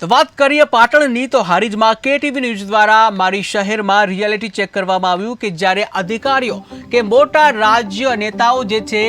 તો વાત કરીએ પાટણની, તો હારીજમાં કેટીવી ન્યૂઝ દ્વારા મારી શહેરમાં રિયાલિટી ચેક કરવામાં આવ્યું કે જ્યારે અધિકારીઓ કે મોટા રાજ્ય નેતાઓ જે છે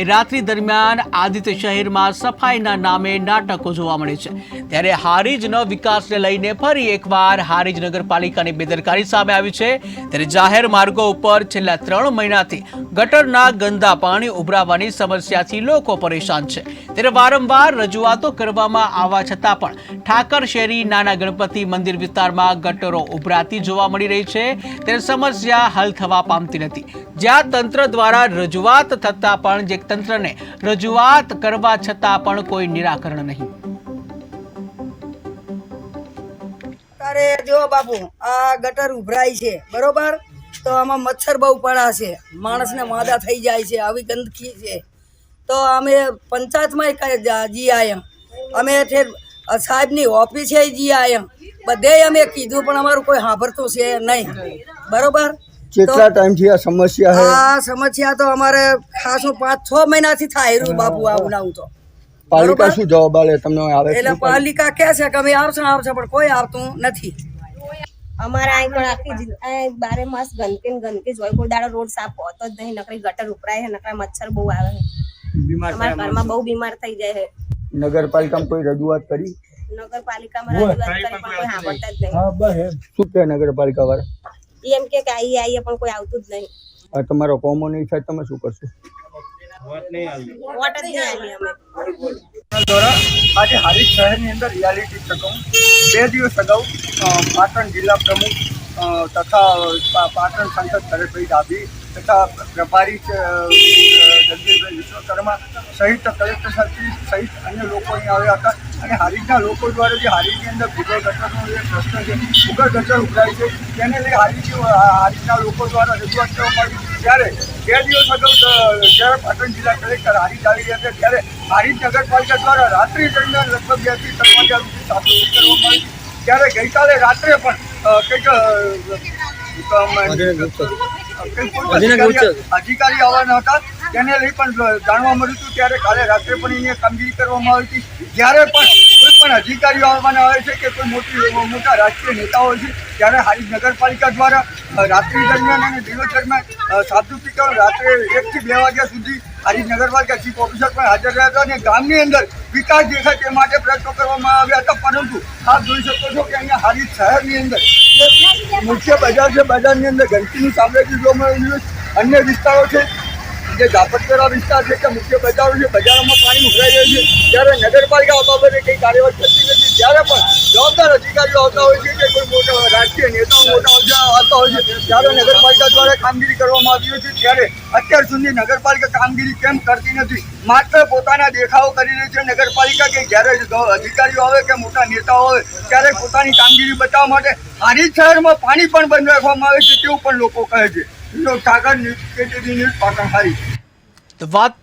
એ રાત્રિ દરમિયાન આદિત્ય શહેરમાં સફાઈના નામે નાટકો જોવા મળે છે. ત્યારે હારીજનો વિકાસને લઈને ફરી એકવાર હારીજ નગરપાલિકાની બેદરકારી સામે આવી છે. ત્યારે જાહેર માર્ગો ઉપર છેલ્લા ત્રણ મહિનાથી ગટરના ગંદા પાણી ઉભરાવાની સમસ્યાથી લોકો પરેશાન છે. ત્યારે વારંવાર રજૂઆતો કરવામાં આવવા છતાં પણ ઠાકર શેરી નાના ગણપતિ મંદિર વિસ્તારમાં ગટરો ઉભરાતી જોવા મળી રહી છે. ત્યારે સમસ્યા હલ થવા પામતી નથી. જ્યાં તંત્ર દ્વારા રજૂઆત થતાં પણ જે તંત્રને રજૂઆત કરવા છતાં પણ કોઈ નિરાકરણ નહીં. અરે જો બાપુ, આ ગટર ઉભરાય છે, બરોબર? તો આમાં મચ્છર બહુ પડ્યા છે. માણસને માદા થઈ જાય છે, આવી ગંદકી છે. તો અમે પંચાયતમાં જી આયમ અમે ઠેર સાહેબની ઓફિસે જી આયમ બધે અમે કીધું, પણ અમારું કોઈ સાંભળતું છે નહીં. બરોબર? કેટલા ટાઈમથી આ સમસ્યા છે આ સમસ્યા તો અમારે ખાસું પાંચ છ મહિનાથી થાય રહ્યું બાપુ આવું ના તો. પાલિકા શું જવાબ આલે તમને આવે એટલે પાલિકા? કહે છે કે અમે આવશે આવશે પણ કોઈ આવતું નથી. અમારા અહીં પણ આખી બારે માસ ગંદકી ને ગંદકી જ હોય. કોઈ દાડો રોડ સાફ હોતો જ નહીં. નકરી ગટર ઉપરાય છે નકરા મચ્છર બહુ આવે છે અમારા ઘરમાં બહુ બીમાર થઈ જાય છે નગરપાલિકામાં કોઈ રજૂઆત કરી? નગરપાલિકામાં રજૂઆત કરી પણ કોઈ સાંભળતા જ નહીં. શું કે નગરપાલિકા વાળા? એમ કે કે આઈએ આઈએ પણ કોઈ આવતું જ નહીં. આ તમારો કોમો નહીં થાય તમે શું કરશો? વોટ જ નહીં આવી અમે દ્વારા આજે હારીજ શહેરની અંદર રિયાલિટી ચકાઉં બે દિવસ અગાઉ પાટણ જિલ્લા પ્રમુખ અ, તથા પાટણ સાંસદ ભરતભાઈ ડાભી તથા પ્રભારી જગદીશભાઈ વિશ્વકર્મા સહિત કલેક્ટર સહિત અન્ય લોકો અહીં આવ્યા હતા. અને હારીજના લોકો દ્વારા જે હારીજની અંદર ભૂગર્ભ ગટરનો જે પ્રશ્ન છે ભૂગર્ભ ગટર ઉભરાય છે તેને લઈ હારીજ હારીજના લોકો દ્વારા રજૂઆત કરવામાં આવી ત્યારે બે દિવસ અગાઉ જ્યારે પાટણ જિલ્લા કલેક્ટર હારીજ આવી રહ્યા હતા ત્યારે હારીજ નગરપાલિકા દ્વારા રાત્રિ દરમિયાન લગભગ બેથી ત્રણ વાગ્યા સુધી સાફસફાઈ કરવામાં આવી ત્યારે ગઈકાલે રાત્રે પણ કંઈક અધિકારી આવવાના હતા તેને લઈ પણ જાણવા મળ્યું હતું ત્યારે કાલે રાત્રે પણ અહીંયા કામગીરી કરવામાં આવી હતી. જ્યારે પણ કોઈ પણ અધિકારીઓ આવવાના આવે છે કે કોઈ મોટી મોટા રાજકીય નેતાઓ છે, ત્યારે હારી નગરપાલિકા દ્વારા રાત્રિ દરમિયાન અને દિવસ દરમિયાન સાફસૂફીકરણ રાત્રે એકથી બે વાગ્યા સુધી હારી નગરપાલિકા ચીફ ઓફિસર પણ હાજર રહ્યા હતા અને ગામની અંદર વિકાસ દેખાય તે માટે પ્રયત્નો કરવામાં આવ્યા હતા. પરંતુ આપ જોઈ શકો છો કે અહીંયા હારી શહેરની અંદર મુખ્ય બજાર છે, બજારની અંદર ગંદકીનું સામ્રાજ્ય જોવા મળ્યું અન્ય વિસ્તારો છે જે ઝાપટપેરા વિસ્તાર છે કે મુખ્ય બજારો છે, બજારોમાં પાણી ઉભરાઈ રહ્યું છે, ત્યારે નગરપાલિકા આ બાબતે કંઈ કાર્યવાહી થતી નથી, ત્યારે પણ જવાબદાર અધિકારીઓ આવતા હોય છે કે કોઈ મોટા રાજકીય નેતાઓ મોટા આવતા હોય છે, ત્યારે નગરપાલિકા દ્વારા કામગીરી કરવામાં આવી હોય છે, ત્યારે અત્યાર સુધી નગરપાલિકા કામગીરી કેમ કરતી નથી, માત્ર પોતાના દેખાવો કરી રહી છે, નગરપાલિકા કે જ્યારે અધિકારીઓ આવે કે મોટા નેતાઓ આવે, ત્યારે પોતાની કામગીરી બતાવવા માટે હારીજ શહેરમાં પાણી પણ બંધ રાખવામાં આવે છે, તેવું પણ લોકો કહે છે. તો વાત